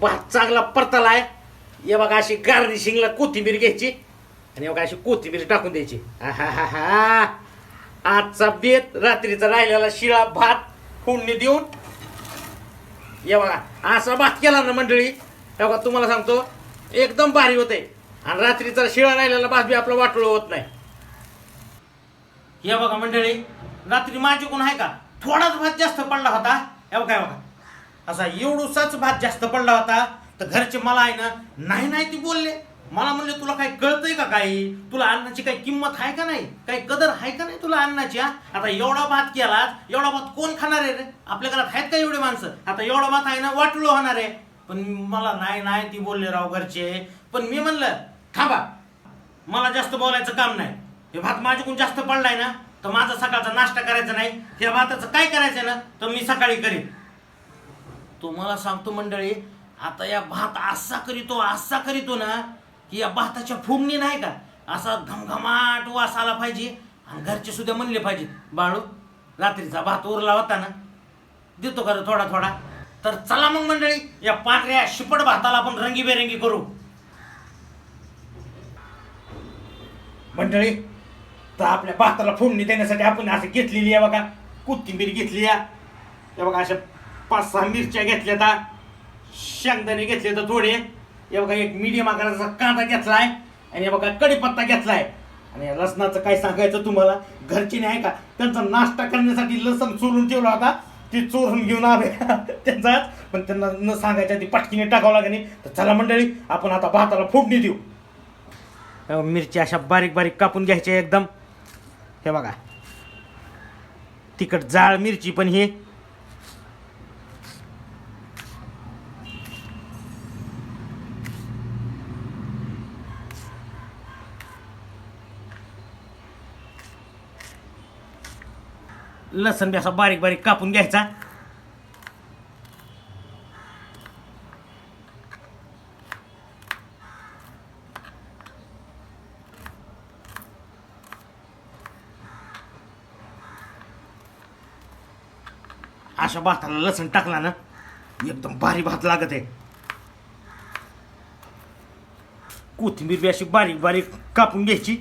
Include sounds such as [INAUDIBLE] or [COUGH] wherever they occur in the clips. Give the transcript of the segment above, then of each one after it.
भात चांगला परतालाय हे बघा अशी गार्निशिंगला कोथिंबीर घ्यायची आणि बघा अशी कोथिंबीर टाकून द्यायची. आजचा बेत रात्रीचा राहिलेला शिळा भात फोडणी देऊन. हे बघा असा भात केला ना मंडळी हे बघा तुम्हाला सांगतो एकदम भारी होते आणि रात्रीचा शिळा राहिलेला भात बी आपला वाटोळ होत नाही. हे बघा मंडळी रात्री माझी कोण आहे का? थोडाच भात जास्त पडला होता. हे बघा बघा. असा एवढूसाच भात जास्त पडला होता तर घरचे मला आहे ना नाही नाही ती बोलले. मला म्हणले तुला काही कळतंय का काही? तुला अन्नाची काही किंमत आहे का नाही? काही कदर आहे का नाही तुला अन्नाची हा? आता एवढा भात केला एवढा भात कोण खाणार आहे रे? आपल्या घरात आहेत का एवढे माणसं? आता एवढा भात आहे ना वाटलो होणार आहे. पण मला नाही नाही ती बोलले राव घरचे. पण मी म्हणलं थांबा मला जास्त बोलायचं काम नाही. हे भात माझ्याकडून जास्त पडलाय ना तर माझा सकाळचा नाश्ता करायचा नाही. त्या भाताचं काय करायचं ना तर मी सकाळी करीन. तुम्हाला सांगतो मंडळी आता या भात असा करीतो असा करीतो ना की या भाताच्या फुगणी नाही का असा घमघमाट वास आला पाहिजे आणि घरचे सुद्धा म्हणले पाहिजे बाळू रात्रीचा भात उरला होता ना देतो का थोडा थोडा? तर चला मग मंडळी या पांढऱ्या शिपट भाताला आपण रंगीबेरंगी करू. मंडळी तर आपल्या भाताला फोडणी देण्यासाठी आपण असं घेतलेली आहे बघा कोथिंबीर घेतली आहे. बघा अशा पाच सहा मिरच्या घेतल्या आता शेंगदाणे घेतले तर थोडे. हे बघा एक मीडियम आकाराचा कांदा घेतलाय आणि हे बघा कढीपत्ता घेतलाय. आणि लसणाचं काय सांगायचं तुम्हाला? घरची नाही का त्यांचा नाश्ता करण्यासाठी लसण चोरून ठेवला होता. ती चोरून घेऊन आले. [LAUGHS] त्यांचाच पण त्यांना न सांगायच्या ती पटकीने टाकावं लागेल. तर चला मंडळी आपण आता भाताला फोडणी देऊ. मिरच्या अशा बारीक बारीक कापून घ्यायच्या एकदम. हे बघा. तिखट जाळ मिरची पण ही. लसण बी असा बारीक बारीक कापून घ्यायचा. अशा भाताला लसण टाकला ना एकदम भारी भात लागत. आहे कोथिंबीर बी अशी बारीक बारीक कापून घ्यायची.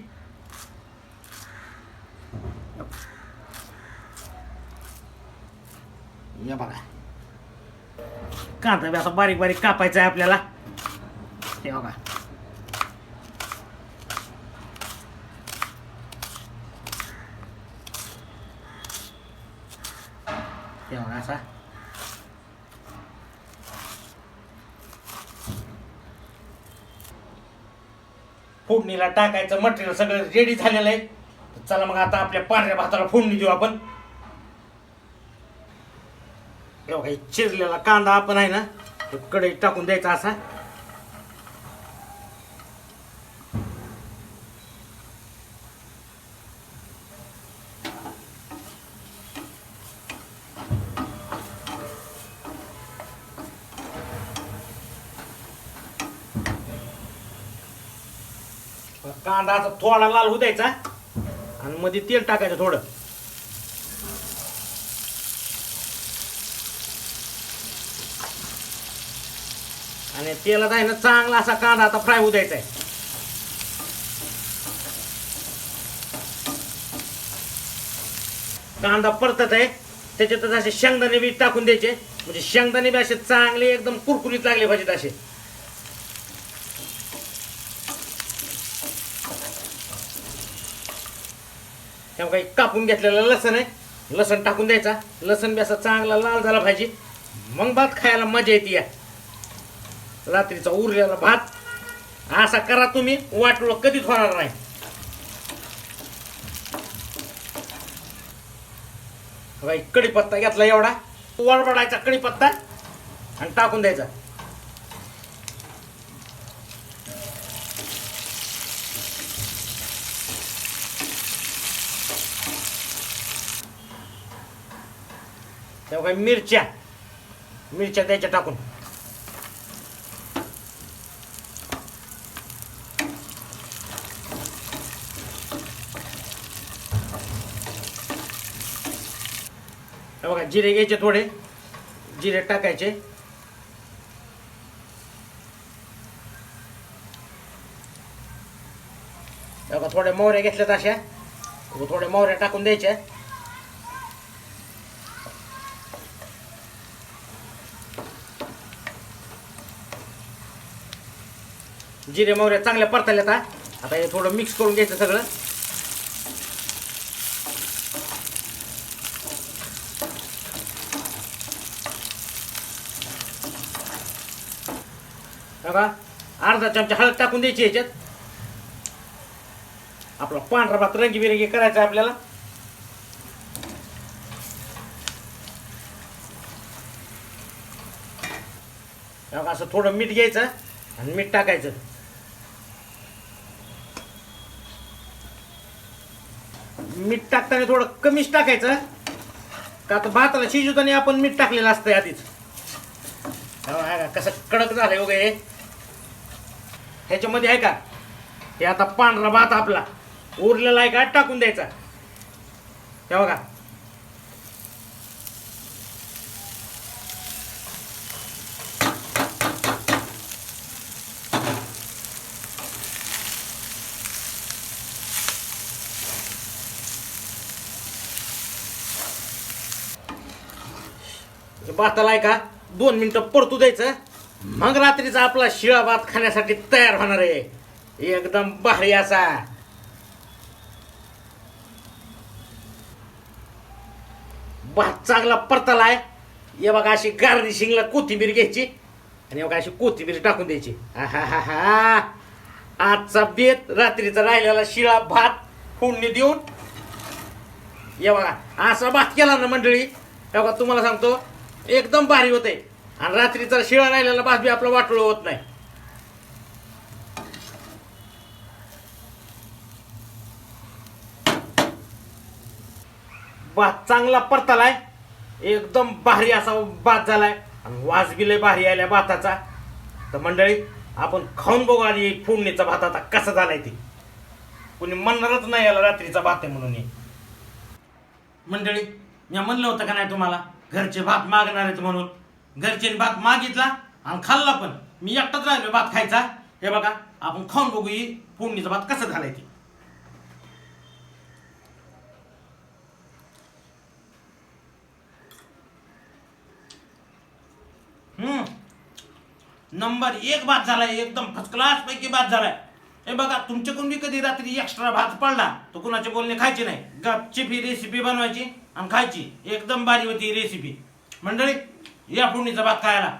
या बघा. कांदा बी असा बारीक बारीक कापायचा आहे आपल्याला. हे बघा. हे बघा असा. फोडणीला टाकायचं मटेरियल सगळं रेडी झालेलं आहे. चला मग आता आपल्या पांढऱ्या भाताला फोडणी देऊ आपण. तेव्हा बघा, हे चिरलेला कांदा आपण आहे ना तो कढईत टाकून द्यायचा असा. कांदा असा थोडा लाल होऊ द्यायचा आणि मध्ये तेल टाकायचं थोडं. आणि तेलात आहे ना चांगला असा कांदा आता फ्राय होऊ द्यायचा आहे. कांदा परतत आहे त्याच्यातच असे शेंगदाणे बी टाकून द्यायचे. म्हणजे शेंगदाणे बी असे चांगले एकदम कुरकुरीत लागले पाहिजेत असे. त्यामुळे काही कापून घेतलेलं लसण आहे. लसण टाकून द्यायचा. लसण बी असा चांगला लाल झाला पाहिजे. मग भात खायला मजा येते या. रात्रीचा उरलेला भात. असा करा तुम्ही वाटलो कधीच होणार नाही. बाई कढीपत्ता घेतला एवढा. वळबडायचा कढीपत्ता आणि टाकून द्यायचा. तेव्हा काही मिरच्या मिरच्या द्यायच्या टाकून. बघा जिरे घ्यायचे थोडे. जिरे टाकायचे. बघा थोडे मोहरे घेतल्यात अशा. थोडे मोहऱ्या टाकून द्यायच्या जिरे मोहरे चांगल्या परताल्यात आता हे थोडं मिक्स करून घ्यायचं सगळं. बघा अर्धा चमचा हळद टाकून द्यायची याच्यात आपला पांढरा भात रंगीबिरंगी करायचा आपल्याला. बघा असं थोडं मीठ घ्यायचं आणि मीठ टाकायचं. मीठ टाकताना थोडं कमीच टाकायचं. का तर भाताला शिजवताना आपण मीठ टाकलेलं असतं आधीच. कसं कडक झालंय हो वगैरे ह्याच्यामध्ये आहे का? हे आता पांढरा भात आपला. उरलेला आहे का? टाकून द्यायचा. हे बघा. भाताला आहे का? दोन मिनिटं परतू द्यायचं. मग रात्रीचा आपला शिळा भात खाण्यासाठी तयार होणार आहे. एकदम भारी असा. भात चांगला परताला आहे. हे बघा अशी गार्निशिंगला कोथिंबीर घ्यायची आणि बघा अशी कोथिंबीर टाकून द्यायची. हा हा आजचा बेत रात्रीचा राहिलेला शिळा भात फोडणी देऊन. हे बघा असा भात केला ना मंडळी. हे बघा तुम्हाला सांगतो एकदम भारी होते आणि रात्रीचा शिळा राहिलेला भात बी आपलं वाटोळ होत नाही. भात चांगला परतालाय. एकदम भारी असा भात झालाय. आणि वास बी भारी आल्या भाताचा. तर मंडळी आपण खाऊन बघू आधी फोडणीचा भात आता कसा झालाय ते. कोणी म्हणणारच नाही याला रात्रीचा भात आहे म्हणून मंडळी मी म्हणलं होतं का नाही तुम्हाला घरचे भात मागणार आहेत म्हणून. घरच्याने भात मागितला आणि खाल्ला पण. मी एकटाच राहिलो भात खायचा. हे बघा आपण खाऊन बघू ही फोडणीचा भात कसा झालाय ते. हम्म. नंबर एक भात झालाय एकदम फर्स्ट क्लास पैकी भात झालाय. हे बघा तुमच्याकडून बी कधी रात्री एक्स्ट्रा भात पडला तर कुणाचे बोलणे खायचे नाही. गपची ही रेसिपी बनवायची आणि खायची. एकदम भारी होती रेसिपी मंडळी या फोडणीचा भात खायला